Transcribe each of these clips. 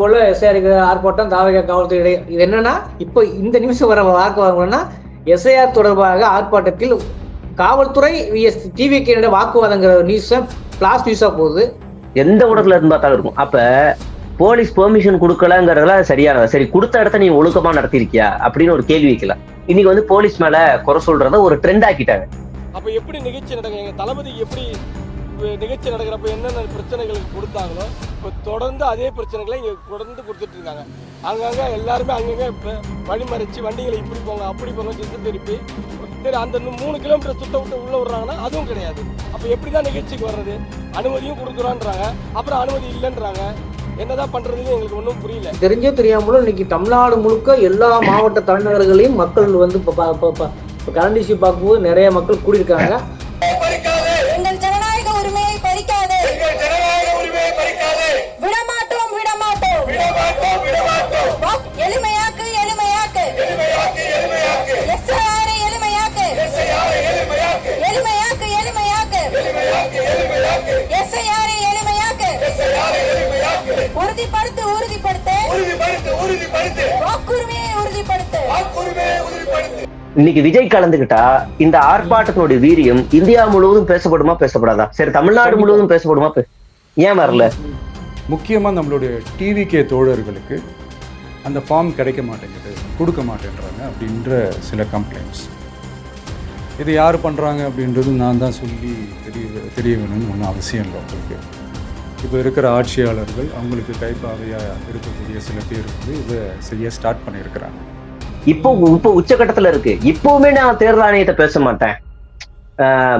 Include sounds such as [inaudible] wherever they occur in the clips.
போல எஸ்ஐஆருக்கு ஆர்ப்பாட்டம் தாவக காவல்துறை இது என்னன்னா இப்போ இந்த நிமிஷம் வர வாக்கு வாங்கணும்னா எஸ்ஐஆர் தொடர்பாக ஆர்ப்பாட்டத்தில் காவல்துறை விஎஸ் டிவிக்கு வாக்குவாதங்கிற நியூஸ் பிளாஸ் நியூஸா போகுது. எந்த ஊடகத்துல இருந்து பார்த்தாலும் இருக்கும். அப்ப போலீஸ் பெர்மிஷன் கொடுக்கலங்கிறதுல சரியானதா சரி கொடுத்த இடத்த நீ ஒழுக்கமா நடத்திருக்கியா அப்படின்னு ஒரு கேள்வி வைக்கலாம். இன்னைக்கு வந்து போலீஸ் மேல குறை சொல்றத ஒரு ட்ரெண்ட் ஆக்கிட்டாங்க. அப்போ எப்படி நிகழ்ச்சி நடக்கும் தளபதி எப்படி நிகழ்ச்சி நடக்கிறப்ப என்னென்ன பிரச்சனைகள் கொடுத்தாங்களோ இப்போ தொடர்ந்து அதே பிரச்சனைகளை இங்கே தொடர்ந்து கொடுத்துட்டு இருக்காங்க. அங்கங்கே எல்லாருமே அங்கங்கே இப்போ வழிமறைச்சு வண்டிகளை இப்படி போங்க அப்படி போங்க திசை திருப்பி சரி அந்த மூணு கிலோமீட்டர் சுத்த விட்டு உள்ளே விட்றாங்கன்னா அதுவும் கிடையாது. அப்போ எப்படி தான் நிகழ்ச்சிக்கு வர்றது? அனுமதியும் கொடுக்குறான்றாங்க. அப்புறம் அனுமதி இல்லைன்றாங்க. என்னதான் பண்ணுறதுன்னு எங்களுக்கு ஒன்றும் புரியல. தெரிஞ்சோ தெரியாமலும் இன்னைக்கு தமிழ்நாடு முழுக்க எல்லா மாவட்ட தலைநகர்களையும் மக்கள் வந்து இப்போ பா- பார்க்கும்போது நிறைய மக்கள் கூடியிருக்காங்க. SIR ஐ எளிமையாக்கு. உறுதிப்படுத்து உறுதிப்படுத்து. வாக்குரிமையை உறுதிப்படுத்து. இன்னைக்கு விஜய் கலந்துகிட்டா இந்த ஆர்ப்பாட்டத்தினுடைய வீரியம் இந்தியா முழுவதும் பேசப்படுமா பேசப்படாதா? சரி தமிழ்நாடு முழுவதும் பேசப்படுமா பே- ஏன் வரல? முக்கியமாக நம்மளுடைய டிவிகே தோழர்களுக்கு அந்த ஃபார்ம் கிடைக்க மாட்டேங்குது கொடுக்க மாட்டேன்றாங்க அப்படின்ற சில கம்ப்ளைண்ட்ஸ் இது யார் பண்ணுறாங்க அப்படின்றது நான் தான் சொல்லி தெரிய தெரிய வேணும்னு ஒன்றும் அவசியம் இல்லை உங்களுக்கு இப்போ இருக்கிற ஆட்சியாளர்கள் அவங்களுக்கு கைப்பாவையாக இருக்கக்கூடிய சில பேர் வந்து இதை செய்ய ஸ்டார்ட் பண்ணியிருக்கிறாங்க. இப்போ இப்போ உச்சகட்டத்தில் இருக்கு. இப்போவுமே நான் தேர்தல் ஆணையத்தை பேச மாட்டேன்.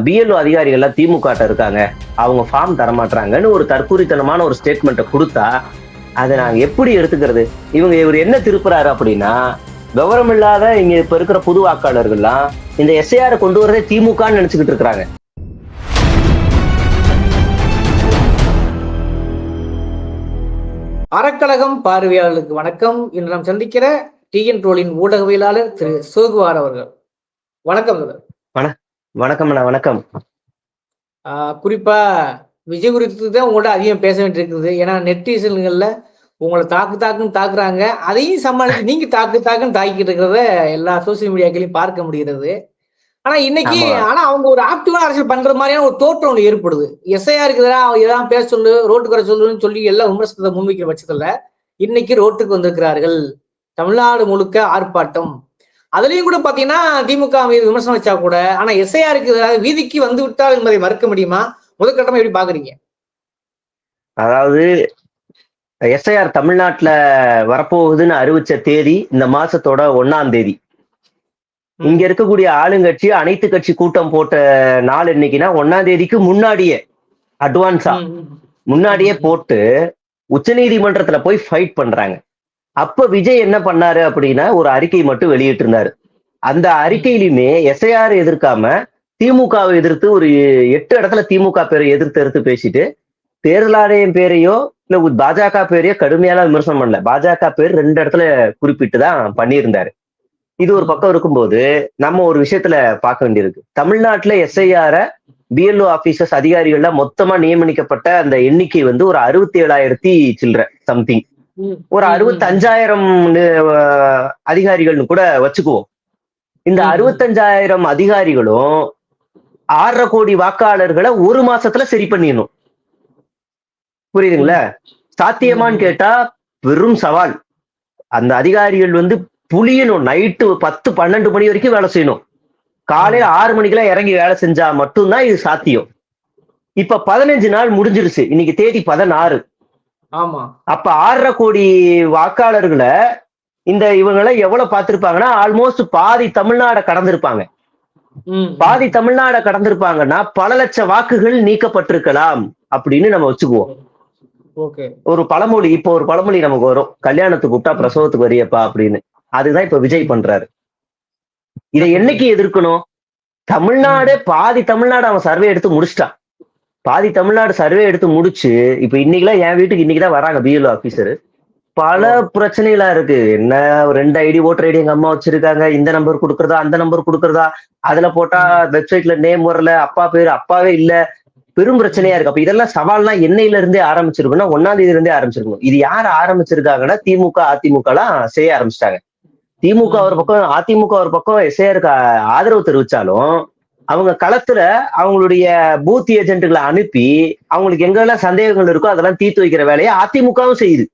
பிஎல்ஓ அதிகாரிகள்லாம் திமுக இருக்காங்க. அவங்க ஃபார்ம் தரமாட்டாங்கன்னு ஒரு தற்கூரித்தனமான ஒரு ஸ்டேட்மெண்ட்டை கொடுத்தா அதை நாங்கள் எப்படி எடுத்துக்கிறது? இவங்க இவர் என்ன திருப்புறாரு அப்படின்னா விவரம் இல்லாத இங்க இப்ப இருக்கிற புது வாக்காளர்கள்லாம் இந்த எஸ்ஐஆர் கொண்டு வரதே திமுகன்னு நினைச்சுக்கிட்டு இருக்கிறாங்க. அறக்கழகம் பார்வையாளர்களுக்கு வணக்கம். இன்று நாம் சந்திக்கிற டிஎன் ரோலின் ஊடகவியலாளர் திரு சோகுவார் அவர்கள். வணக்கம். வணக்கம் அண்ணா வணக்கம். ஆஹ் குறிப்பா விஜய் குறித்து தான் உங்கள்ட்ட அதிகம் பேச வேண்டியிருக்குது. ஏன்னா நெட்டிசன்கள்ல உங்களை தாக்கு தாக்குன்னு தாக்குறாங்க அதையும் சமாளிச்சு நீங்க தாக்கு தாக்குன்னு தாக்கிட்டு இருக்கிறத எல்லா சோசியல் மீடியாக்களையும் பார்க்க முடிகிறது. ஆனா இன்னைக்கு. ஆனா அவங்க ஒரு ஆக்டிவா அரசியல் பண்ற மாதிரியான ஒரு தோற்றம் ஒன்று ஏற்படுது. எஸ்ஐஆருக்கு எதிராக எதாவது பேச சொல்லு ரோட்டுக்கு வர சொல்லுன்னு சொல்லி எல்லாம் விமர்சனத்தை முன்வைக்கிற பட்சத்துல இன்னைக்கு ரோட்டுக்கு வந்திருக்கிறார்கள். தமிழ்நாடு முழுக்க ஆர்ப்பாட்டம். அதுலயும் கூட பாத்தீங்கன்னா திமுக மீது விமர்சனம் வச்சா கூட ஆனா எஸ்ஐஆருக்கு எதிராக வீதிக்கு வந்து விட்டால் என்பதை மறுக்க முடியுமா? முதற்கட்டமா எப்படி பாக்குறீங்க? அதாவது எஸ்ஐஆர் தமிழ்நாட்டுல வரப்போகுதுன்னு அறிவிச்ச தேதி இந்த மாசத்தோட ஒண்ணாம் தேதி. இங்க இருக்கக்கூடிய ஆளுங்கட்சி அனைத்து கட்சி கூட்டம் போட்ட நாள் என்னைக்குன்னா ஒன்னாம் தேதிக்கு முன்னாடியே அட்வான்ஸா. முன்னாடியே போட்டு உச்சநீதிமன்றத்துல போய் ஃபைட் பண்றாங்க. அப்ப விஜய் என்ன பண்ணாரு அப்படின்னா ஒரு அறிக்கை மட்டும் வெளியிட்டு இருந்தாரு அந்த அறிக்கையிலுமே எஸ்ஐஆர் எதிர்க்காம திமுகவை எதிர்த்து ஒரு எட்டு இடத்துல திமுக பேரை எதிர்த்து எதிர்த்து பேசிட்டு தேர்தல் ஆணையம் பேரையோ இல்ல பாஜக பேரையோ கடுமையான விமர்சனம் பண்ணல பாஜக பேர் ரெண்டு இடத்துல குறிப்பிட்டு தான் பண்ணியிருந்தாரு இது ஒரு பக்கம் இருக்கும்போது நம்ம ஒரு விஷயத்துல பார்க்க வேண்டியிருக்கு தமிழ்நாட்டுல எஸ்ஐஆர பிஎல்ஓ ஆபீசர்ஸ் அதிகாரிகள்ல மொத்தமா நியமனிக்கப்பட்ட அந்த எண்ணிக்கை வந்து ஒரு அறுபத்தி ஏழாயிரத்தி சில்லற சம்திங். ஒரு. அறுபத்தஞ்சாயிரம் அதிகாரிகள்னு கூட வச்சுக்குவோம் இந்த. அறுபத்தஞ்சாயிரம் அதிகாரிகளும் ஆறரை கோடி வாக்காளர்களை ஒரு மாசத்துல சரி பண்ணிடணும் புரியுதுங்களா? சாத்தியமான்னு கேட்டா பெரும் சவால். அந்த அதிகாரிகள் வந்து புளியணும் நைட்டு பத்து பன்னெண்டு மணி வரைக்கும் வேலை செய்யணும். காலையில ஆறு மணிக்கெல்லாம் இறங்கி வேலை செஞ்சா மட்டும்தான் இது சாத்தியம். இப்ப பதினஞ்சு நாள் முடிஞ்சிருச்சு. இன்னைக்கு தேதி பதினாறு. ஆமா. அப்ப ஆறரை கோடி வாக்காளர்களை இந்த இவங்களை எவ்வளவு பார்த்திருப்பாங்கன்னா ஆல்மோஸ்ட் பாதி தமிழ்நாட கடந்திருப்பாங்க. பாதி தமிழ்நாட கடந்திருப்பாங்கன்னா பல லட்சம் வாக்குகள் நீக்கப்பட்டிருக்கலாம் அப்படின்னு நம்ம வச்சுக்குவோம். ஒரு பழமொழி இப்போ ஒரு பழமொழி நமக்கு வரும். கல்யாணத்துக்கு கூப்பிட்டா பிரசவத்துக்கு வரியப்பா அப்படின்னு. அதுதான் இப்ப விஜய் பண்றாரு. இதை என்னைக்கு எதிர்க்கணும்? தமிழ்நாடு பாதி தமிழ்நாடு அவன் சர்வே எடுத்து முடிச்சிட்டான். பாதி தமிழ்நாடு சர்வே எடுத்து முடிச்சு இப்ப இன்னைக்கெல்லாம் என் வீட்டுக்கு இன்னைக்குதான் வராங்க பிஎல்ஓ ஆபீசர் பல பிரச்சனைகளா இருக்கு. என்ன ஒரு ரெண்டு ஐடி ஓட்டர் ஐடி எங்க அம்மா வச்சிருக்காங்க. இந்த நம்பர் கொடுக்கறதா அந்த நம்பர் கொடுக்கறதா? அதுல போட்டா வெப்சைட்ல நேம் வரல. அப்பா பேரு அப்பாவே இல்ல. பெரும் பிரச்சனையா இருக்கு. அப்ப இதெல்லாம் சவால்லாம் என்னையில இருந்தே ஆரம்பிச்சிருக்குன்னா ஒன்னாம் தேதியில இருந்தே ஆரம்பிச்சிருக்கும் இது யார் ஆரம்பிச்சிருக்காங்கன்னா திமுக அதிமுக எல்லாம் செய்ய ஆரம்பிச்சிட்டாங்க. திமுக ஒரு பக்கம் அதிமுக ஒரு பக்கம் எஸ்ஐஆருக்கு ஆதரவு தெரிவிச்சாலும் அவங்க களத்துல அவங்களுடைய பூத் ஏஜென்ட்டுகளை அனுப்பி அவங்களுக்கு எங்கெல்லாம் சந்தேகங்கள் இருக்கோ அதெல்லாம் தீர்த்து வைக்கிற வேலையை அதிமுகவும் செய்யுது.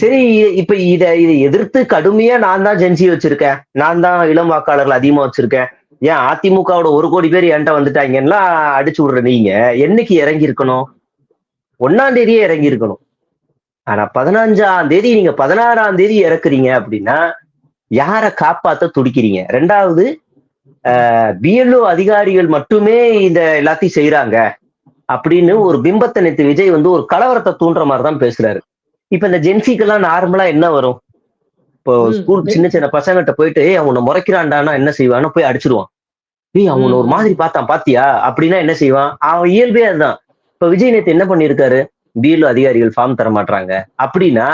சரி இப்ப இத இதை எதிர்த்து கடுமையா நான் தான் ஜென்சி வச்சிருக்கேன். நான் தான் இளம் வாக்காளர்கள் அதிகமா வச்சிருக்கேன். ஏன் அதிமுகவோட ஒரு கோடி பேர் என்கிட்ட வந்துட்டாங்கன்னா அடிச்சு விடுற நீங்க. என்னைக்கு இறங்கி இருக்கணும் ஒன்னாம் தேதியே இறங்கி இருக்கணும் ஆனா பதினஞ்சாம் தேதி நீங்க பதினாறாம் தேதி இறக்குறீங்க அப்படின்னா யாரை காப்பாத்த துடிக்கிறீங்க? ரெண்டாவது பிஎல்ஓ அதிகாரிகள் மட்டுமே இந்த எல்லாத்தையும் செய்யறாங்க அப்படின்னு ஒரு பிம்பத்தை நேற்று விஜய் வந்து ஒரு கலவரத்தை தூண்டுற மாதிரி தான் பேசுறாரு. இப்ப இந்த ஜென்சிக்கெல்லாம் நார்மலா என்ன வரும்? இப்போ. ஸ்கூல் சின்ன சின்ன பசங்கிட்ட போயிட்டு "ஏய், அவனை முறைக்கிறான்டானா என்ன செய்வான்னு போய் அடிச்சிருவான். ஏய் அவனை ஒரு. மாதிரி பார்த்தான் பாத்தியா? அப்படின்னா என்ன செய்வான்? அவன் இயல்பே அதுதான். இப்ப விஜய் நேத்து என்ன பண்ணிருக்காரு பிஎல்ஓ அதிகாரிகள் ஃபார்ம் தர மாட்டாங்க அப்படின்னா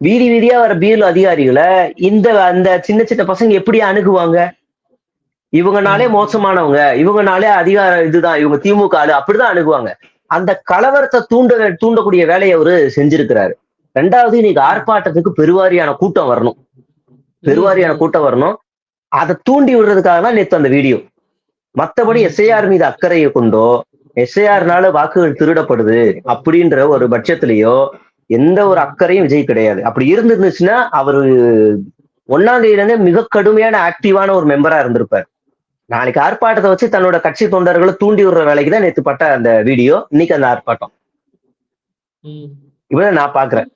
வீதி வீதியா வர பிஎல்ஓ அதிகாரிகளை இந்த அந்த சின்ன சின்ன பசங்க எப்படி அணுகுவாங்க? இவங்கனாலே மோசமானவங்க இவங்கனாலே அதிகார இதுதான் இவங்க திமுக ஆளு அப்படிதான் அணுகுவாங்க. அந்த கலவரத்தை தூண்ட தூண்டக்கூடிய வேலையை அவரு செஞ்சிருக்கிறாரு. ரெண்டாவது இன்னைக்கு ஆர்ப்பாட்டத்துக்கு பெருவாரியான கூட்டம் வரணும். பெருவாரியான கூட்டம் வரணும். அதை தூண்டி விடுறதுக்காக தான் நேத்து அந்த வீடியோ. மத்தபடி எஸ்ஐஆர் மீது அக்கறையை கொண்டோ எஸ்ஐஆர்னால வாக்குகள் திருடப்படுது அப்படின்ற ஒரு பட்சத்திலேயோ எந்த ஒரு அக்கறையும் விஜய் கிடையாது. அப்படி இருந்திருந்துச்சுன்னா அவரு ஒன்னாம் தேதியில இருந்தே மிக கடுமையான ஆக்டிவான ஒரு மெம்பரா இருந்திருப்பார். நாளைக்கு ஆர்ப்பாட்டத்தை வச்சு தன்னோட கட்சி தொண்டர்களை தூண்டி விடுற வேலைக்கு தான் நேத்து பட்ட அந்த வீடியோ. இன்னைக்கு அந்த ஆர்ப்பாட்டம். இவ்வளவு நான் பாக்குறேன்.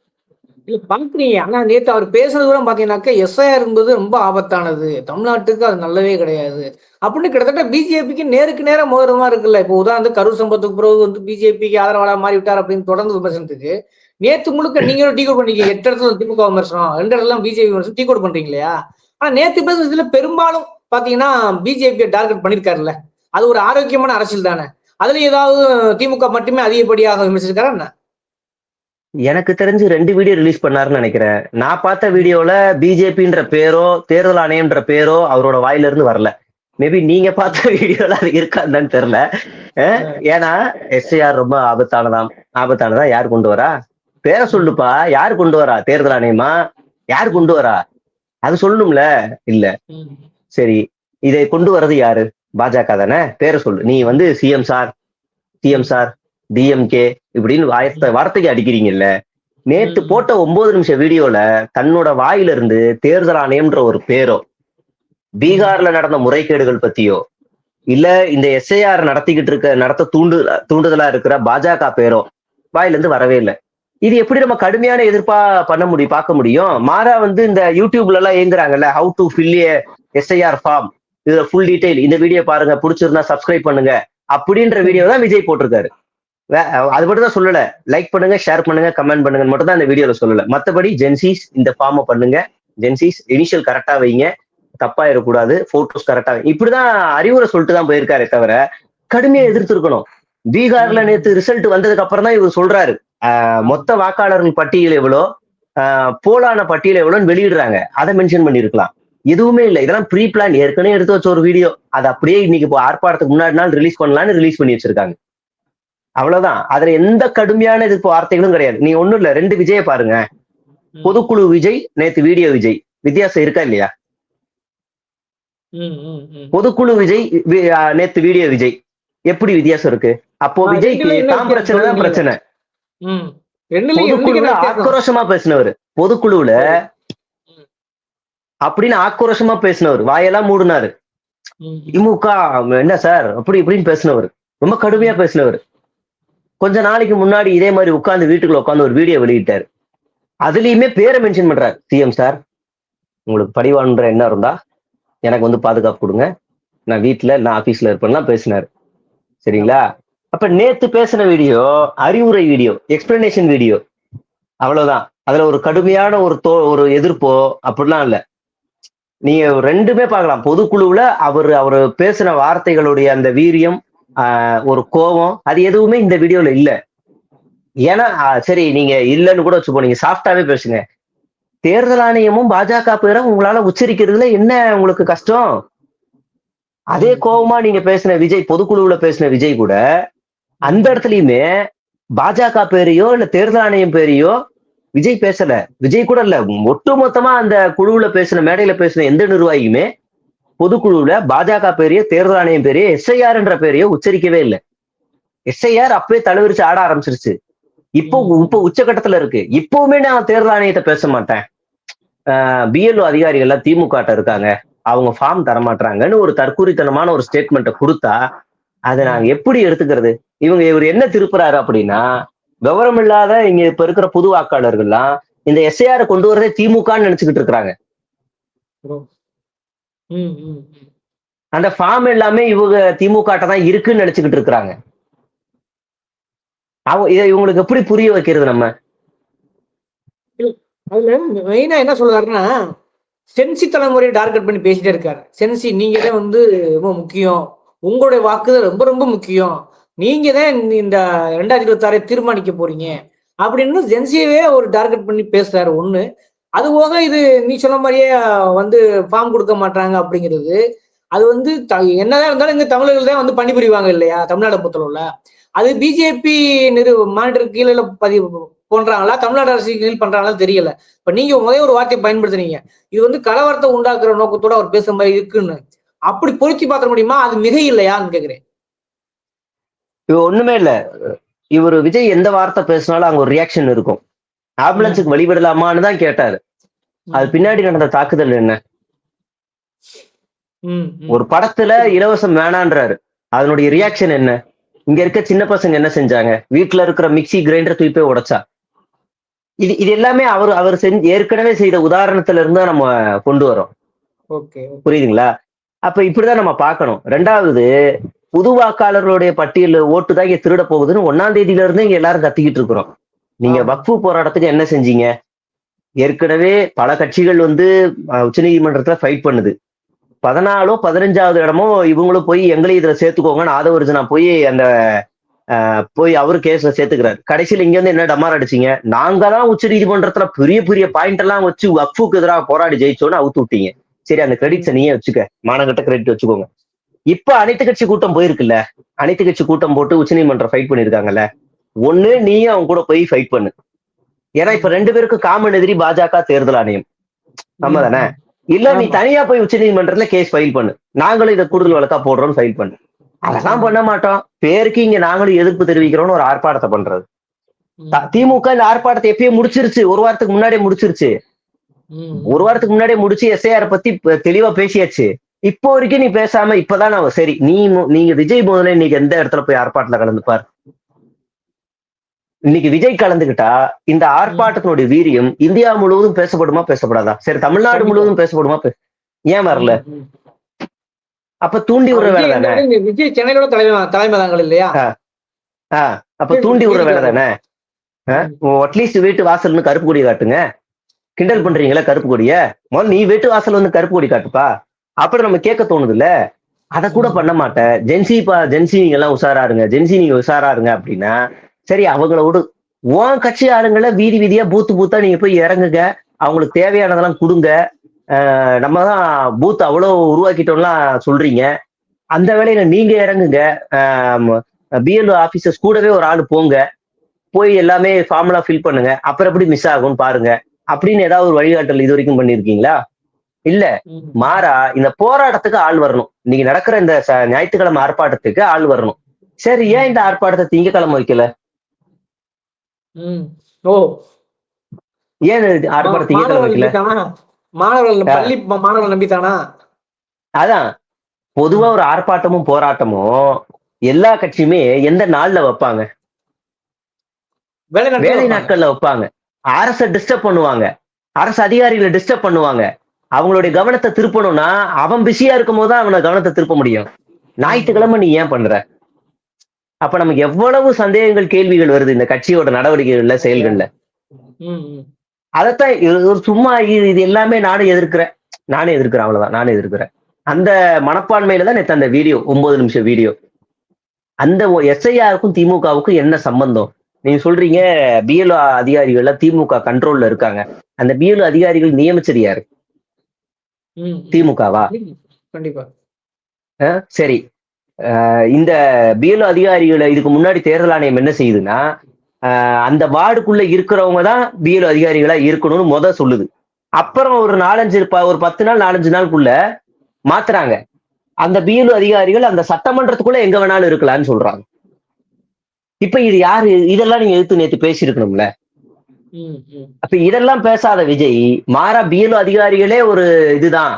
இல்ல பாக்குறீங்க. ஆனா நேற்று அவர் பேசுறது கூட பார்த்தீங்கன்னாக்கா எஸ்ஐஆர் என்பது ரொம்ப ஆபத்தானது. தமிழ்நாட்டுக்கு அது நல்லவே கிடையாது. அப்படின்னு கிட்டத்தட்ட பிஜேபிக்கு நேருக்கு நேரம் மோதிரமா இருக்குல்ல. இப்போ உதாரணத்துக்கு கரூர் சம்பத்துக்கு பிறகு வந்து பிஜேபிக்கு ஆதரவாளா மாறி விட்டார் அப்படின்னு தொடர்ந்து விமர்சனத்துக்கு நேத்து முழுக்க நீங்களும் டீ கோட் பண்ணீங்க எட்டு இடத்துல திமுக விமர்சனம் ரெண்டு இடத்துல பிஜேபி விமர்சனம் டீ கோட் பண்றீங்க இல்லையா? ஆனா நேத்து பேசுறதுல பெரும்பாலும் பாத்தீங்கன்னா பிஜேபியை டார்கெட் பண்ணிருக்காருல்ல. அது ஒரு ஆரோக்கியமான அரசியல் தானே. அதுல ஏதாவது திமுக மட்டுமே அதிகப்படியாக விமர்சிச்சிருக்காரா என்ன? எனக்கு தெரிஞ்சு ரெண்டு வீடியோ ரிலீஸ் பண்ணாருன்னு நினைக்கிறேன். நான் பார்த்த வீடியோல பிஜேபின்ற பேரோ தேர்தல் ஆணையம்ன்ற பேரோ அவரோட வாயில இருந்து வரல. மேபி நீங்க பார்த்த [laughs] வீடியோல அது இருக்கான்னு தெரியல. ஏன்னா எஸ்ஐஆர் ரொம்ப ஆபத்தானதாம். ஆபத்தானதா? யார் கொண்டு வரா? பேரை சொல்லுப்பா. யார் கொண்டு வரா? தேர்தல் ஆணையமா? யார் கொண்டு வரா? அது சொல்லணும்ல? இல்ல. சரி. இதை கொண்டு வர்றது யாரு? பாஜக தானே? பேரை சொல்லு. நீ வந்து CM sir CM sir DMK இப்படின்னு வார்த்தை வார்த்தைக்கு அடிக்கிறீங்கல்ல. நேத்து. போட்ட ஒன்பது நிமிஷம் வீடியோல தன்னோட வாயில இருந்து தேர்தல் ஆணையம்ன்ற ஒரு பேரோ பீகார்ல நடந்த முறைகேடுகள் பத்தியோ இல்ல இந்த எஸ்ஐஆர் நடத்திக்கிட்டு இருக்க நடத்த தூண்டு தூண்டுதலா இருக்கிற பாஜக பேரோ வாயில இருந்து வரவே இல்லை. இது எப்படி நம்ம கடுமையான எதிர்ப்பா பண்ண முடியும் பார்க்க முடியும்? மாறா வந்து இந்த யூடியூப்ல எல்லாம் ஏங்குறாங்கல்ல how to fill SIR form இதுல ஃபுல் டீடைல் இந்த வீடியோ பாருங்க பிடிச்சிருந்தா சப்ஸ்கிரைப் பண்ணுங்க. அப்படின்ற வீடியோ தான் விஜய் போட்டிருக்காரு. அது மட்டும் தான் சொல்லல. லைக் பண்ணுங்க ஷேர் பண்ணுங்க கமெண்ட் பண்ணுங்க மட்டும் தான் இந்த வீடியோல சொல்லல. மத்தபடி ஜென்சிஸ் இந்த ஃபார்மை பண்ணுங்க. ஜென்சிஸ் இனிஷியல் கரெக்டா வைங்க. தப்பாயிடக்கூடாது. போட்டோஸ் கரெக்டா இப்படிதான் அறிவுரை சொல்லிட்டு தான் போயிருக்காரே தவிர கடுமையா எதிர்த்திருக்கணும். பீகார்ல நேத்து ரிசல்ட் வந்ததுக்கு அப்புறம் தான் இவர் சொல்றாரு. மொத்த வாக்காளர்கள் பட்டியல் எவ்வளோ? போலான பட்டியல் எவ்வளோன்னு வெளியிடுறாங்க. அதை மென்ஷன் பண்ணிருக்கலாம் எதுவுமே இல்லை. இதெல்லாம் ப்ரீ பிளான் ஏற்கனவே எடுத்து வச்ச ஒரு வீடியோ அது அப்படியே இன்னைக்கு இப்போ ஆர்ப்பாட்டத்துக்கு முன்னாடி நாள் ரிலீஸ் பண்ணலாம்னு ரிலீஸ் பண்ணி வச்சிருக்காங்க. அவ்வளவுதான். அதுல எந்த கடுமையான எதிர்ப்பு வார்த்தைகளும் கிடையாது. நீ ஒண்ணும் இல்ல ரெண்டு விஜய பாருங்க. பொதுக்குழு விஜய் நேத்து வீடியோ விஜய். வித்தியாசம் இருக்கா இல்லையா. பொதுக்குழு விஜய் நேத்து வீடியோ விஜய். எப்படி வித்தியாசம் இருக்கு? அப்போ விஜய்க்கு தான் பிரச்சனை தான் பிரச்சனை. பொதுக்குழுல? ஆக்ரோஷமா பேசினவர். பொதுக்குழுல அப்படின்னு ஆக்ரோஷமா பேசினவர். வாயெல்லாம் மூடினாரு. திமுக என்ன சார்? அப்படி இப்படின்னு பேசினவர். ரொம்ப கடுமையா பேசினவர். கொஞ்ச நாளைக்கு முன்னாடி இதே மாதிரி உட்காந்து வீட்டுக்குள்ள உட்காந்து ஒரு வீடியோ வெளியிட்டாரு. அதுலயுமே பேரை மென்ஷன் பண்றாரு சிஎம் சார் உங்களுக்கு படிவான்ற என்ன இருந்தா எனக்கு வந்து பாதுகாப்பு கொடுங்க. நான் வீட்டுல நான் ஆபீஸ்ல இருப்பேன்லாம் பேசினாரு. சரிங்களா? அப்ப நேத்து பேசின வீடியோ அறிவுரை வீடியோ எக்ஸ்பிளனேஷன் வீடியோ அவ்வளவுதான். அதுல ஒரு கடுமையான ஒரு தோ ஒரு எதிர்ப்போ அப்படிலாம் இல்லை. நீங்க ரெண்டுமே பார்க்கலாம். பொதுக்குழுவுல அவர் அவர் பேசின வார்த்தைகளுடைய அந்த வீரியம் ஒரு கோவம் அது எதுவுமே இந்த வீடியோல இல்ல. ஏன்னா சரி நீங்க இல்லைன்னு கூட வச்சுப்போம் நீங்க சாஃப்டாவே பேசுங்க. தேர்தல் ஆணையமும் பாஜக பேரும் உங்களால உச்சரிக்கிறதுல என்ன உங்களுக்கு கஷ்டம்? அதே கோபமா நீங்க பேசின விஜய் பொதுக்குழுவுல பேசின விஜய் கூட அந்த இடத்துலயுமே பாஜக பேரையோ இல்ல தேர்தல் ஆணையம் பேரையோ விஜய் பேசல. விஜய் கூட இல்ல ஒட்டுமொத்தமா அந்த குழுவுல பேசின மேடையில பேசின எந்த நிர்வாகியுமே பொதுக்குழுவுல பாஜக பேரையோ தேர்தல் ஆணையம் பேரையோ எஸ்ஐஆர் என்ற பேரையோ உச்சரிக்கவே இல்லை. எஸ்ஐஆர் அப்பவே தலைவிரிச்சு ஆட ஆரம்பிச்சிருச்சு. இப்போ இப்போ உச்சகட்டத்துல இருக்கு. இப்பவுமே நான் தேர்தல் ஆணையத்தை பேச மாட்டேன். பிஎல்ஓ அதிகாரிகள் எல்லாம் திமுக இருக்காங்க. அவங்க ஃபார்ம் தரமாட்டாங்கன்னு ஒரு தற்கூரித்தனமான ஒரு ஸ்டேட்மெண்ட்டை கொடுத்தா அதை நாங்க எப்படி எடுத்துக்கிறது? இவங்க இவர் என்ன திருப்புறாரு அப்படின்னா விவரம் இல்லாத இங்க இப்ப இருக்கிற புது வாக்காளர்கள்லாம் இந்த எஸ்ஐஆர் கொண்டு வரதே திமுகன்னு நினைச்சுக்கிட்டு இருக்கிறாங்க. அந்த ஃபார்ம் எல்லாமே இவங்க திமுக தான் இருக்குன்னு நினைச்சுக்கிட்டு இருக்கிறாங்க. அவங்க இதை இவங்களுக்கு எப்படி புரிய வைக்கிறது நம்ம? அதுல மெயினா என்ன சொல்றாருன்னா சென்சி தலைமுறையை டார்கெட் பண்ணி பேசிட்டே இருக்காரு. சென்சி நீங்க தான் வந்து ரொம்ப முக்கியம். உங்களுடைய வாக்கு ரொம்ப ரொம்ப முக்கியம். நீங்க தான் இந்த- இந்த ரெண்டாயிரத்தி இருபத்தி ஆறை தீர்மானிக்க போறீங்க. அப்படின்னு ஜென்சியவே ஒரு டார்கெட் பண்ணி பேசுறாரு. ஒண்ணு அது போக இது நீ சொன்ன மாதிரியே வந்து ஃபார்ம் கொடுக்க மாட்டாங்க அப்படிங்கிறது. அது வந்து த- என்னதான் இருந்தாலும் இங்க தமிழர்கள் தான் வந்து பணிபுரிவாங்க இல்லையா? தமிழ்நாடு பொறுத்தளவுல. அது பிஜேபி நிறு மாநில கீழே பதிவு பண்றாங்களா தமிழ்நாடு அரசு கீழ் பண்றாங்களா தெரியல. இப்ப நீங்க ஒரே ஒரு வார்த்தையை பயன்படுத்துனீங்க. இது வந்து கலவரத்தை உண்டாக்குற நோக்கத்தோட அவர் பேசுற மாதிரி இருக்குன்னு. அப்படி பொருத்தி பார்த்த முடியுமா? அது மிக இல்லையான்னு கேக்குறேன். இவ ஒண்ணுமே இல்ல. இவர் விஜய் எந்த வார்த்தை பேசினாலும் அங்க ஒரு ரியாக்ஷன் இருக்கும். ஆம்புலன்ஸுக்கு வழிவிடலாமான்னு தான் கேட்டாரு. அது பின்னாடி நடந்த தாக்குதல் என்ன. ஒரு படத்துல இலவசம் வேணான்றாரு. அதனுடைய ரியாக்ஷன் என்ன? இங்க இருக்க சின்ன பசங்க என்ன செஞ்சாங்க? வீட்டுல இருக்கிற மிக்ஸி கிரைண்டர் போய் உடைச்சா? இது இது எல்லாமே அவர் அவர் செஞ்சு ஏற்கனவே செய்த உதாரணத்துல இருந்து நம்ம கொண்டு வரோம். ஓகே புரியுதுங்களா? அப்ப இப்படிதான் நம்ம பார்க்கணும். ரெண்டாவது புது வாக்காளர்களுடைய பட்டியல் ஓட்டு தான் இங்க திருட போகுதுன்னு ஒன்னாம் தேதியில இருந்து இங்க எல்லாரும் கத்திக்கிட்டு இருக்கிறோம். நீங்க. வக்ஃபு போராட்டத்துக்கு என்ன செஞ்சீங்க? ஏற்கனவே பல கட்சிகள் வந்து உச்சநீதிமன்றத்துல ஃபைட் பண்ணுது. பதினாலோ பதினஞ்சாவது இடமோ இவங்களும் போய் எங்களையும் இதுல சேர்த்துக்கோங்கன்னு ஆதவர்ஜனா போய் அந்த போய் அவரு கேஸ்ல சேர்த்துக்கிறாரு. கடைசியில இங்க வந்து என்ன டமார் அடிச்சீங்க? நாங்க தான் உச்ச நீதிமன்றத்துல பெரிய பெரிய பாயிண்ட் எல்லாம் வச்சு வக்ஃபுக்கு எதிராக போராடி ஜெயிச்சோன்னு அவுத்து விட்டீங்க. சரி அந்த கிரெடிட்ஸை நீயே வச்சுக்க. மானங்கட்ட கிரெடிட் வச்சுக்கோங்க. இப்ப அனைத்து கட்சி கூட்டம் போயிருக்குல்ல? அனைத்து கட்சி கூட்டம் போட்டு உச்சநீதிமன்றம் ஃபைட் பண்ணிருக்காங்கல்ல ஒண்ணு நீயும் அவங்க கூட போய் ஃபைட் பண்ணு. ஏன்னா இப்ப ரெண்டு பேருக்கும் காமன் எதிரி பாஜக தேர்தல் ஆணையம். நம்ம தானே இல்ல நீ. தனியா போய் உச்சநீதிமன்றத்துல கேஸ் ஃபைல் பண்ணு. நாங்களும் இதை கூடுதல் வழக்கா போடுறோம்னு ஃபைல் பண்ணு. அதெல்லாம் பண்ண மாட்டோம். பேருக்கு இங்க நாங்களும் எதிர்ப்பு தெரிவிக்கிறோம்னு ஒரு ஆர்ப்பாட்டத்தை பண்றது. திமுக இந்த ஆர்ப்பாட்டத்தை எப்பயும் முடிச்சிருச்சு. ஒரு வாரத்துக்கு முன்னாடியே முடிச்சிருச்சு. ஒரு வாரத்துக்கு முன்னாடியே முடிச்சு எஸ்ஐஆர் பத்தி தெளிவா பேசியாச்சு. இப்போ வரைக்கும் நீ பேசாம இப்பதான் நான் சரி நீ நீங்க விஜய் முதல்ல இன்னைக்கு எந்த இடத்துல போய் ஆர்ப்பாட்டத்துல கலந்துப்பார்? இன்னைக்கு விஜய் கலந்துகிட்டா இந்த ஆர்ப்பாட்டத்தினுடைய வீரியம் இந்தியா முழுவதும் பேசப்படுமா பேசப்படாதா? சரி தமிழ்நாடு. முழுவதும் பேசப்படுமா ஏன் வரல. அப்ப தூண்டி விடுற வேலை தானே? விஜய் சென்னையோட தலைமை தலைமை தாங்கள் இல்லையா? அப்ப தூண்டி விடுற வேலை தானே? அட்லீஸ்ட் வீட்டு வாசல்னு கருப்பு கொடி காட்டுங்க. கிண்டல் பண்றீங்களா கருப்பு கொடிய? முதல்ல நீ வீட்டு வாசல் வந்து கருப்பு கொடி காட்டுப்பா. அப்படி நம்ம கேட்க தோணுது இல்ல அத கூட பண்ண மாட்டேன். ஜென்சி பா ஜென்சி நீங்க எல்லாம் உஷாரா இருங்க. ஜென்சி நீங்க உஷாரா இருங்க அப்படின்னா சரி அவங்கள விடு. உன் கட்சி ஆளுங்களை வீதி வீதியா பூத்து பூத்தா நீங்க போய் இறங்குங்க. அவங்களுக்கு தேவையானதெல்லாம் கொடுங்க. நம்ம தான் பூத் அவ்வளவு உருவாக்கிட்டோம்லாம் சொல்றீங்க. அந்த வேலையில நீங்க இறங்குங்க. பிஎல்ஓ ஆபீசர்ஸ் கூடவே ஒரு ஆள் போங்க. போய் எல்லாமே ஃபார்முலா ஃபில் பண்ணுங்க. அப்புறம் எப்படி மிஸ் ஆகும்னு பாருங்க. அப்படின்னு ஏதாவது ஒரு வழிகாட்டல் இது வரைக்கும் பண்ணிருக்கீங்களா இல்ல. மாறா இந்த போராட்டத்துக்கு ஆள் வரணும். இன்னைக்கு நடக்கிற இந்த ஞாயிற்றுக்கிழமை ஆர்ப்பாட்டத்துக்கு ஆள் வரணும். சரி ஏன் இந்த ஆர்ப்பாட்டத்தை திங்கக்கிழமை வைக்கல? ம். ஓ. ஏன் ஆர்ப்பாட்டம் மாணவர்கள் வைக்கல நம்பித்தானா? மாணவர்கள் பள்ளி மாணவர்கள் நம்பித்தானா? அதான். பொதுவா ஒரு ஆர்ப்பாட்டமும் போராட்டமும் எல்லா கட்சியுமே எந்த நாள்ல வைப்பாங்க? வேலை வேலை நாட்கள் நாட்கள்ல வைப்பாங்க. அரச டிஸ்டர்ப் பண்ணுவாங்க. அரசு அதிகாரிகளை டிஸ்டர்ப் பண்ணுவாங்க. அவங்களுடைய கவனத்தை திருப்பணும்னா அவன் பிஸியா இருக்கும் போது தான் அவனை கவனத்தை திருப்ப முடியும். ஞாயிற்றுக்கிழமை நீ ஏன் பண்ற? அப்ப நமக்கு எவ்வளவு சந்தேகங்கள் கேள்விகள் வருது இந்த கட்சியோட நடவடிக்கைகள்ல செயல்கள்ல. அதைத்தான் ஒரு சும்மா இது இது எல்லாமே நானும் எதிர்க்கிறேன். நானே எதிர்க்கிறேன் அவ்வளவுதான். நானே எதிர்க்கிறேன். அந்த மனப்பான்மையில தான் நேற்று அந்த வீடியோ ஒன்பது நிமிஷம் வீடியோ. அந்த எஸ்ஐஆருக்கும் திமுகவுக்கும் என்ன சம்பந்தம்? நீங்க சொல்றீங்க பிஎல்ஓ அதிகாரிகள் திமுக கண்ட்ரோல்ல இருக்காங்க. அந்த பிஎல்ஓ அதிகாரிகள் நியமிச்சது யாரு. திமுகவா? கண்டிப்பா. சரி. இந்த பிஎல்ஓ அதிகாரிகளை இதுக்கு முன்னாடி தேர்தல் ஆணையம் என்ன செய்யுதுன்னா அந்த வார்டுக்குள்ள இருக்கிறவங்க தான் பிஎல்ஓ அதிகாரிகளா இருக்கணும்னு முத சொல்லுது. அப்புறம் ஒரு நாலஞ்சு ஒரு பத்து நாள் நாலஞ்சு நாளுக்குள்ள மாத்துறாங்க. அந்த பிஎல்ஓ அதிகாரிகள் அந்த சட்டமன்றத்துக்குள்ள எங்க வேணாலும் இருக்கலாம்னு சொல்றாங்க. இப்ப இது யாரு இதெல்லாம் நீங்க எடுத்து நேத்து பேசியிருக்கணும்ல. அப்ப இதெல்லாம் பேசாத விஜய் மாறா பிஎல்ஓ அதிகாரிகளே ஒரு இதுதான்.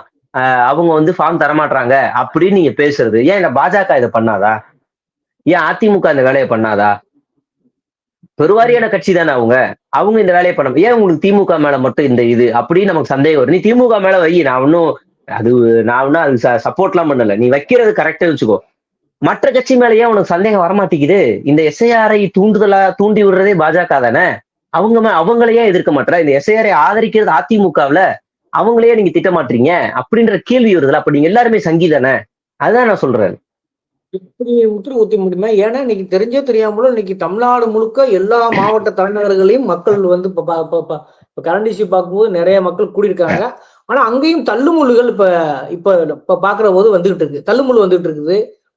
அவங்க வந்து ஃபார்ம் தரமாட்டாங்க அப்படின்னு நீங்க பேசுறது. ஏன் இந்த பாஜக இதை பண்ணாதா? ஏன் அதிமுக இந்த வேலையை பண்ணாதா? பெருவாரியான கட்சி தானே அவங்க. அவங்க இந்த வேலையை பண்ண ஏன் உங்களுக்கு திமுக மேல மட்டும் இந்த இது அப்படின்னு நமக்கு சந்தேகம் வரும். நீ திமுக மேல வை நான் ஒன்னும் அது நான் ஒன்னும் அது சப்போர்ட்லாம் பண்ணல. நீ வைக்கிறது கரெக்டா வச்சுக்கோ. மற்ற கட்சி மேல ஏன் உனக்கு சந்தேகம் வரமாட்டேங்குது? இந்த எஸ்ஐஆரை தூண்டுதலா தூண்டி விடுறதே பாஜக தானே? அவங்க அவங்களையே எதிர்க்க மாட்டா இந்த எஸ்ஐஆரை ஆதரிக்கிறது அதிமுகவுல அவங்களையே நீங்க திட்டமாட்டீங்க அப்படின்ற கேள்வி வருதுல அப்ப நீங்க எல்லாருமே சங்கி தானே? அதுதான் நான் சொல்றேன். இப்படி உற்று ஊத்தி முடியுமா? ஏன்னா இன்னைக்கு தெரிஞ்சே தெரியாமலும் இன்னைக்கு தமிழ்நாடு முழுக்க எல்லா மாவட்ட தலைநகர்களையும் மக்கள் வந்து இப்ப கரண்டிசி கரண்ட் இஷ்யூ பார்க்கும்போது நிறைய மக்கள் கூடியிருக்காங்க. ஆனா அங்கேயும் தள்ளுமுள்ளுகள் இப்ப இப்ப இப்ப பாக்குற போது வந்துகிட்டு இருக்கு. தள்ளுமுள்ளு வந்துகிட்டு இருக்குது.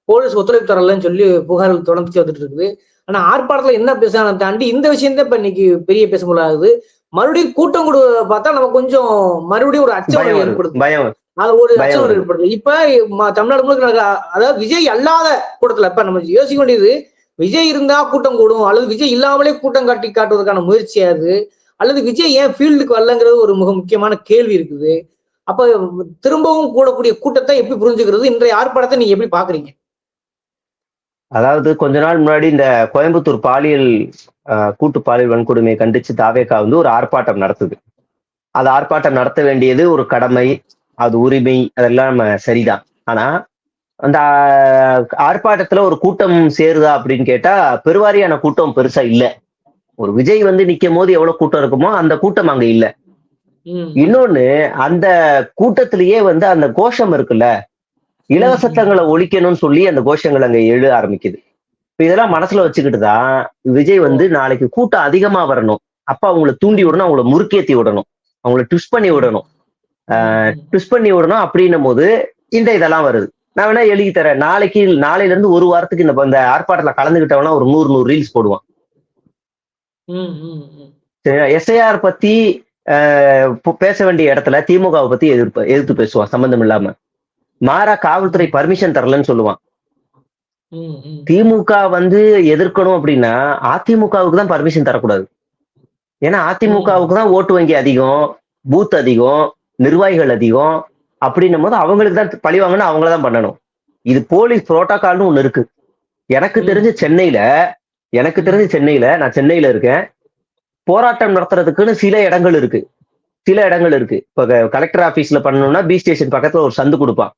போலீஸ் ஒத்துழைப்பு தரலன்னு சொல்லி புகார்கள் தொடர்ந்து வந்துட்டு இருக்குது. ஆனா ஆர்ப்பாட்டத்துல என்ன பேசுறாங்க தாண்டி இந்த விஷயம் தான் இப்ப இன்னைக்கு பெரிய பேச முடியாது மறுபடியும் கூட்டம் கூட பார்த்தா நமக்கு கொஞ்சம் மறுபடியும் ஒரு அச்சம் பயம் வருது ஏற்படுது. பயம். அது ஒரு அச்சம். ஏற்படுது. இப்ப தமிழ்நாடு முழுக்க அதாவது விஜய் அல்லாத கூட்டத்துல இப்ப நம்ம யோசிக்க வேண்டியது விஜய் இருந்தா கூட்டம் கூடும் அல்லது விஜய் இல்லாமலே கூட்டம் காட்டி காட்டுவதற்கான முயற்சியா அது அல்லது விஜய் ஏன் ஃபீல்டுக்கு வரலங்கிறது ஒரு மிக முக்கியமான கேள்வி இருக்குது. அப்ப திரும்பவும் கூடக்கூடிய கூட்டத்தை எப்படி புரிஞ்சுக்கிறது இன்றைய ஆர்ப்பாட்டத்தை நீங்க எப்படி பாக்குறீங்க? அதாவது கொஞ்ச நாள் முன்னாடி இந்த கோயம்புத்தூர் பாலியல் கூட்டு பாலியல் வன்கொடுமையை கண்டிச்சு தாவேகா வந்து ஒரு ஆர்ப்பாட்டம் நடத்துது. அது ஆர்ப்பாட்டம் நடத்த வேண்டியது ஒரு கடமை அது உரிமை அதெல்லாம் நம்ம சரிதான். ஆனா அந்த ஆர்ப்பாட்டத்துல ஒரு கூட்டம் சேருதா அப்படின்னு கேட்டா பெருவாரியான கூட்டம் பெருசா இல்ல. ஒரு விஜய் வந்து நிக்கும் போது எவ்வளவு கூட்டம் இருக்குமோ அந்த கூட்டம் அங்க இல்ல. இன்னொன்னு அந்த கூட்டத்திலேயே வந்து அந்த கோஷம் இருக்குல்ல இலவசத்தங்களை ஒழிக்கணும்னு சொல்லி அந்த கோஷங்கள் அங்க எழு ஆரம்பிக்குது. இப்ப இதெல்லாம் மனசுல வச்சுக்கிட்டு தான் விஜய் வந்து நாளைக்கு கூட்டம் அதிகமா வரணும். அப்ப அவங்கள தூண்டி விடணும் அவங்கள முறுக்கேத்தி விடணும். அவங்கள ட்விஸ்ட் பண்ணி விடணும். ட்விஸ்ட் பண்ணி விடணும் அப்படின்னும் போது இந்த இதெல்லாம் வருது. நான் வேணா எழுதி தரேன். நாளைக்கு நாளையில இருந்து ஒரு வாரத்துக்கு இந்த இந்த ஆர்ப்பாட்டத்துல கலந்துகிட்டவனா ஒரு நூறு நூறு ரீல்ஸ் போடுவான். எஸ்ஐஆர் பத்தி பேச வேண்டிய இடத்துல திமுகவை பத்தி எதிர்ப்பு எதிர்த்து பேசுவான் சம்பந்தம் இல்லாம. மாறா காவல்துறை பர்மிஷன் தரலன்னு சொல்லுவான். திமுக வந்து எதிர்க்கணும் அப்படின்னா அதிமுகவுக்கு தான் பர்மிஷன் தரக்கூடாது. ஏன்னா அதிமுகவுக்கு தான் ஓட்டு வங்கி அதிகம் பூத் அதிகம் நிர்வாகிகள் அதிகம் அப்படின்னும் போது அவங்களுக்கு தான் பழி வாங்கணும் அவங்கள தான் பண்ணணும். இது போலீஸ் புரோட்டோகால்னு ஒண்ணு இருக்கு. எனக்கு. தெரிஞ்ச சென்னையில எனக்கு தெரிஞ்ச சென்னையில நான் சென்னையில இருக்கேன். போராட்டம் நடத்துறதுக்குன்னு சில இடங்கள் இருக்கு. சில இடங்கள் இருக்கு. இப்ப கலெக்டர் ஆபீஸ்ல பண்ணணும்னா பி ஸ்டேஷன் பக்கத்துல ஒரு சந்து கொடுப்பான்.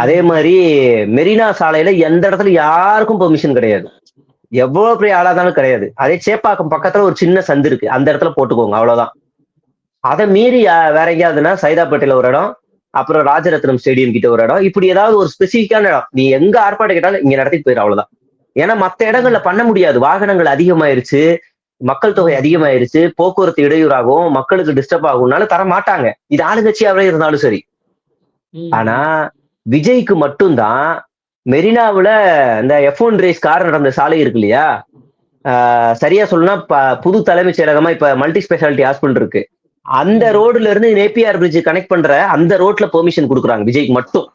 அதே மாதிரி மெரினா சாலையில எந்த இடத்துல யாருக்கும் பெர்மிஷன் கிடையாது. எவ்வளவு பெரிய ஆளா இருந்தாலும் கிடையாது. அதே சேப்பாக்கம் பக்கத்துல ஒரு சின்ன சந்து இருக்கு. அந்த இடத்துல போட்டுக்கோங்க அவ்வளவுதான். அதை மீறி வேற எங்கேயாவதுன்னா சைதாப்பேட்டையில ஒரு இடம் அப்புறம் ராஜரத்னம் ஸ்டேடியம் கிட்ட ஒரு இடம். இப்படி ஏதாவது ஒரு ஸ்பெசிஃபிக்கான இடம். நீ எங்க ஆர்ப்பாட்டம் கேட்டாலும் இங்க நடத்திட்டு போயிடும் அவ்வளவுதான். ஏன்னா மத்த இடங்கள்ல பண்ண முடியாது. வாகனங்கள் அதிகமாயிருச்சு மக்கள் தொகை அதிகமாயிருச்சு போக்குவரத்து இடையூறாகும் மக்களுக்கு டிஸ்டர்ப் ஆகும்னால தர மாட்டாங்க இது ஆளுங்கட்சியாவே இருந்தாலும் சரி. ஆனா விஜய்க்கு மட்டும்தான் மெரினாவுல இந்த எஃப் ஒன் ரேஸ் கார் நடந்த சாலை இருக்கு இல்லையா? சரியா சொல்லணும்னா புது தலைமைச் செயலகமா இப்ப மல்டி ஸ்பெஷாலிட்டி ஹாஸ்பிட்டல் இருக்கு. அந்த ரோடுல இருந்து நேப்பியார் பிரிட்ஜ் கனெக்ட் பண்ற அந்த ரோட்ல பெர்மிஷன் கொடுக்குறாங்க விஜய்க்கு மட்டும்.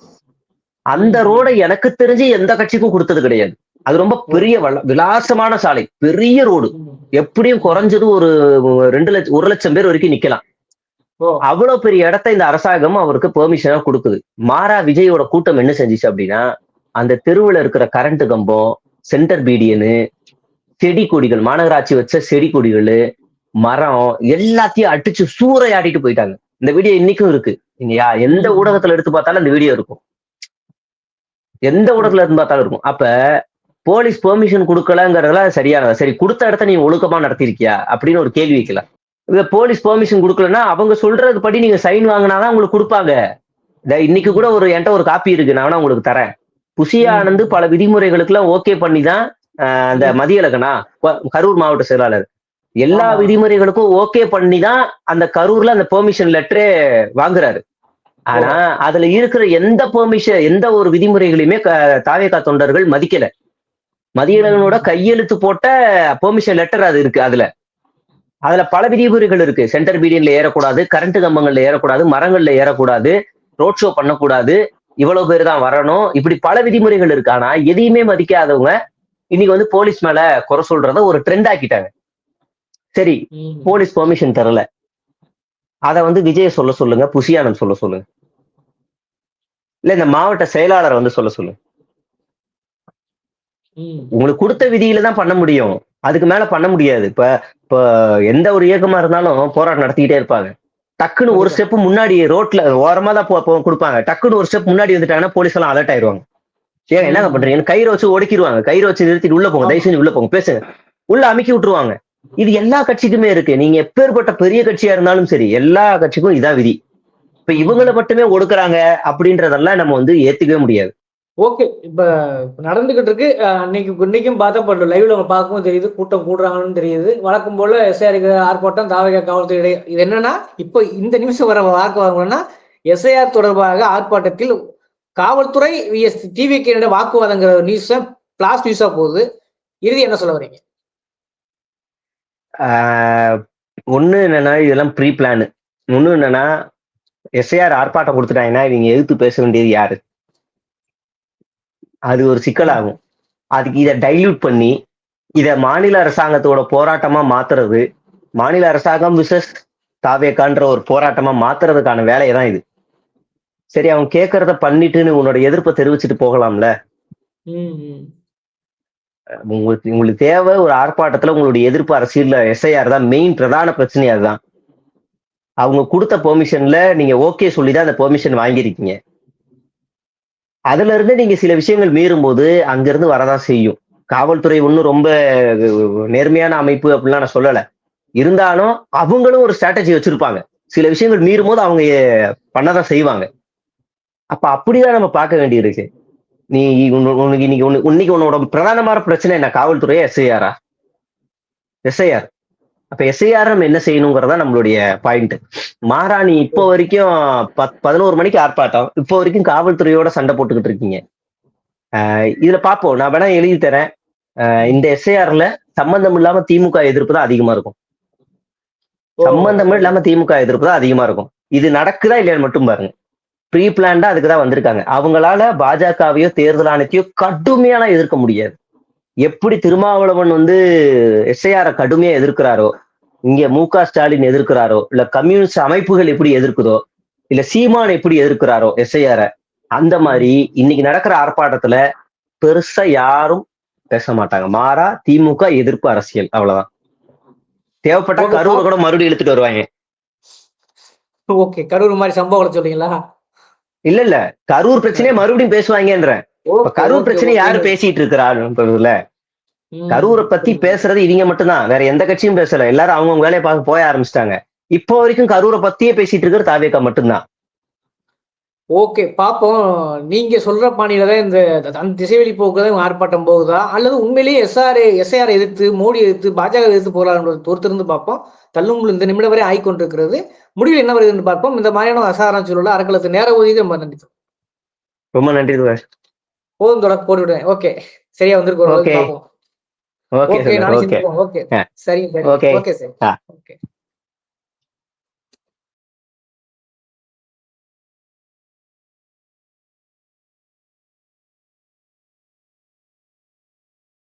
அந்த ரோடை எனக்கு தெரிஞ்சு எந்த கட்சிக்கும் கொடுத்தது கிடையாது. அது ரொம்ப பெரிய வள- விலாசமான சாலை. பெரிய ரோடு. எப்படியும் குறைஞ்சது ஒரு ரெண்டு லட்சம் ஒரு லட்சம் பேர் வரைக்கும் நிக்கலாம். அவ்வளவு பெரிய இடத்த இந்த அரசாங்கம் அவருக்கு பெர்மிஷனா கொடுக்குது. மாறா விஜயோட கூட்டம் என்ன செஞ்சுச்சு அப்படின்னா அந்த தெருவுல இருக்கிற கரண்ட் கம்பம் சென்டர் பீடியனு செடி கொடிகள் மாநகராட்சி வச்ச செடி கொடிகள் மரம் எல்லாத்தையும் அடிச்சு சூறையாடிட்டு போயிட்டாங்க. இந்த வீடியோ இன்னைக்கும் இருக்கு. நீங்க எந்த ஊடகத்துல எடுத்து பார்த்தாலும் அந்த வீடியோ இருக்கும். எந்த ஊடகத்துல இருந்து பார்த்தாலும் இருக்கும். அப்ப போலீஸ் பெர்மிஷன் கொடுக்கலங்கிறதுல சரியானதா? சரி கொடுத்த இடத்த நீ ஒழுக்கமா நடத்திருக்கியா அப்படின்னு ஒரு கேள்வி வைக்கலாம். போலீஸ் பெர்மிஷன் கொடுக்கலன்னா அவங்க சொல்றது படி நீங்க சைன் வாங்கினாதான் உங்களுக்கு கொடுப்பாங்க. இன்னைக்கு கூட ஒரு என்கிட்ட ஒரு காப்பி இருக்கு. நான் உங்களுக்கு தரேன். ஆனந்த் பல விதிமுறைகளுக்கு எல்லாம் ஓகே பண்ணி தான் அந்த கொ- கரூர் மாவட்ட செயலாளர். எல்லா. விதிமுறைகளுக்கும் ஓகே பண்ணி தான் அந்த கரூர்ல அந்த பெர்மிஷன் லெட்டரே வாங்குறாரு. ஆனா அதுல இருக்கிற எந்த பெர்மிஷன் எந்த ஒரு விதிமுறைகளையுமே தாவேகா தொண்டர்கள் மதிக்கல. மதியழகனோட கையெழுத்து போட்ட பெர்மிஷன் லெட்டர் அது இருக்கு அதுல. அதுல பல விதிமுறைகள் இருக்கு. சென்டர் பீடியன்ல ஏறக்கூடாது கரண்ட் கம்பங்கள்ல ஏறக்கூடாது மரங்கள்ல ஏறக்கூடாது ரோட் ஷோ பண்ணக்கூடாது இவ்வளவு பேர் தான் வரணும். இப்படி பல விதிமுறைகள் இருக்கு. ஆனா எதையுமே மதிக்காதவங்க இன்னைக்கு வந்து போலீஸ் மேல குறை சொல்றத ஒரு ட்ரெண்ட் ஆக்கிட்டாங்க. சரி. போலீஸ் பெர்மிஷன் தரல. அத வந்து விஜய சொல்ல சொல்லுங்க புசியானந்த் சொல்ல சொல்லுங்க. இல்ல இந்த மாவட்ட செயலாளரை வந்து சொல்ல சொல்லுங்க. உங்களுக்கு கொடுத்த விதியில தான் பண்ண முடியும். அதுக்கு மேல பண்ண முடியாது. இப்ப இப்ப எந்த ஒரு இயக்கமா இருந்தாலும் போராட்டம் நடத்திக்கிட்டே இருப்பாங்க. டக்குன்னு ஒரு ஸ்டெப் முன்னாடி ரோட்ல ஓரமா தான் கொடுப்பாங்க. டக்குன்னு ஒரு ஸ்டெப் முன்னாடி வந்துட்டாங்கன்னா போலீஸ் எல்லாம் அலர்ட் ஆயிருவாங்க ஏன் என்னங்க பண்றீங்க? கயிறு வச்சு ஒடுக்கிடுவாங்க. கயிறு வச்சு நிறுத்திட்டு உள்ள போங்க. தயவு செஞ்சு உள்ள போங்க. பேசுங்க. உள்ள அமுக்கி விட்டுருவாங்க. இது எல்லா கட்சிக்குமே இருக்கு. நீங்க எப்பேற்பட்ட பெரிய கட்சியா இருந்தாலும் சரி எல்லா கட்சிக்கும் இதான் விதி. இப்ப இவங்களை மட்டுமே ஒடுக்குறாங்க அப்படின்றதெல்லாம் நம்ம வந்து ஏத்துக்கவே முடியாது. ஓகே இப்ப நடந்துகிட்டு இருக்கு அன்னைக்கு இன்னைக்கும் பார்த்தா இப்போ லைவ்ல அவங்க பார்க்கவும் தெரியுது கூட்டம் கூடுறாங்கன்னு தெரியுது. வழக்கம் போல எஸ்ஐஆருக்கு ஆர்ப்பாட்டம் தாவக காவல்துறை இது என்னன்னா இப்போ இந்த நிமிஷம் வர வாக்கு வாங்கணும்னா எஸ்ஐஆர் தொடர்பாக ஆர்ப்பாட்டத்தில் காவல்துறை விஎஸ் டிவிக்கு வாக்குவாதங்கிற நியூஸ் பிளாஸ் நியூஸா போகுது. இறுதி என்ன சொல்ல வரீங்க? ஒன்று என்னன்னா இதெல்லாம் ப்ரீ பிளான் ஒன்று என்னன்னா எஸ்ஐஆர் ஆர்ப்பாட்டம் கொடுத்துட்டாங்கன்னா இவங்க எதிர்த்து பேச வேண்டியது யாரு? அது ஒரு சிக்கலாகும். அதுக்கு இதை டைல்யூட் பண்ணி இத மாநில அரசாங்கத்தோட போராட்டமா மாத்துறது மாநில அரசாங்கம் விசஸ் தாவேக்கான்ற ஒரு போராட்டமா மாத்துறதுக்கான வேலையை தான் இது. சரி அவன் கேட்கறத பண்ணிட்டுன்னு உன்னோட எதிர்ப்பை தெரிவிச்சுட்டு போகலாம்ல. உங்களுக்கு உங்களுக்கு தேவை ஒரு ஆர்ப்பாட்டத்துல உங்களுடைய எதிர்ப்பு அரசியல்ல எஸ்ஐஆர் தான் மெயின் பிரதான பிரச்சனை அதுதான். அவங்க கொடுத்த பெர்மிஷன்ல நீங்க ஓகே சொல்லி தான் அந்த பெர்மிஷன் வாங்கியிருக்கீங்க. அதுல இருந்து நீங்க சில விஷயங்கள் மீறும் போது அங்கிருந்து வரதான் செய்யும். காவல்துறை ஒன்றும் ரொம்ப நேர்மையான அமைப்பு அப்படிலாம் நான் சொல்லலை. இருந்தாலும் அவங்களும் ஒரு ஸ்ட்ராட்டஜி வச்சிருப்பாங்க. சில விஷயங்கள் மீறும் போது அவங்க பண்ணதான் செய்வாங்க. அப்ப அப்படிதான் நம்ம பார்க்க வேண்டியிருக்கு. நீ உனக்கு இன்னைக்கு உன்னு- இன்னைக்கு உன்னோட பிரதானமான பிரச்சனை என்ன? காவல்துறையா எஸ்ஐஆரா எஸ்ஐஆர் அப்ப எஸ்ஐஆர் நம்ம என்ன செய்யணுங்கிறதா நம்மளுடைய பாயிண்ட் நீ இப்போ வரைக்கும் பத் பதினோரு மணிக்கு ஆர்ப்பாட்டம். இப்போ வரைக்கும் காவல்துறையோட சண்டை போட்டுக்கிட்டு இருக்கீங்க. ஆஹ் இதுல பாப்போம். நான் வேணா எழுதி தரேன். இந்த எஸ்ஐஆர்ல சம்பந்தம் இல்லாம திமுக எதிர்ப்பு தான் அதிகமா இருக்கும். சம்பந்தமே இல்லாம திமுக எதிர்ப்பு தான் அதிகமா இருக்கும். இது நடக்குதா இல்லையான்னு மட்டும் பாருங்க. ப்ரீ பிளான்டா அதுக்கு தான் வந்திருக்காங்க. அவங்களால பாஜகவையோ தேர்தல் ஆணையத்தையோ கடுமையான எதிர்க்க முடியாது. எப்படி திருமாவளவன் வந்து எஸ்ஐஆரை கடுமையா எதிர்க்கிறாரோ இங்க மு க ஸ்டாலின் எதிர்க்கிறாரோ இல்ல கம்யூனிஸ்ட் அமைப்புகள் எப்படி எதிர்க்குதோ இல்ல சீமான் எப்படி எதிர்க்கிறாரோ எஸ்ஐஆரை அந்த மாதிரி இன்னைக்கு நடக்கிற ஆர்ப்பாட்டத்துல பெருசா யாரும் பேச மாட்டாங்க. மாறா திமுக எதிர்ப்பு அரசியல் அவ்வளவுதான். தேவைப்பட்ட கரூர் கூட மறுபடியும் இழுத்துட்டு வருவாங்க. ஓகே கரூர் மாதிரி சம்பவங்களை சொல்றீங்களா? இல்ல இல்ல. கரூர் பிரச்சனையே மறுபடியும் பேசுவாங்கன்றேன். கரூர் பிரச்சனை. யாரு பேசிட்டு இருக்கிறாருன்றதுல ம். கரூரை பத்தி பேசுறது இவங்க மட்டும்தான். வேற எந்த கட்சியும் பேசல. எல்லாரும் அவங்கவுங்க வேலையை பார்க்க போய ஆரம்பிச்சிட்டாங்க. இப்போ வரைக்கும் கரூரை பத்தியே பேசிட்டு இருக்கிறது தாவேக்கா மட்டும்தான். ஓகே பாப்போம். நீங்க சொல்ற பாணியில தான் இந்த அந்த திசைவெளி போக்கு தான் இவங்க ஆர்ப்பாட்டம் போகுதா? அல்லது உண்மையிலேயே எஸ்ஆர் எஸ்ஐஆர் எதிர்த்து மோடி எதிர்த்து பாஜக எதிர்த்து போறாங்க பொறுத்திருந்து பார்ப்போம் தள்ளும் இந்த நிமிடம் வரை ஆய்கொண்டிருக்கிறது. முடிவில் என்ன வருதுன்னு பார்ப்போம் இந்த மாதிரியான அசாதாரண சூழல அறக்கலத்து நேர ஒதுக்கி நம்ம நன்றி ரொம்ப நன்றி போதும் தொடர் போட்டு விடுறேன். ஓகே சரியா. பார்ப்போம் ஓகே ஓகே ஓகே. ஓகே. சரிங்க சார்.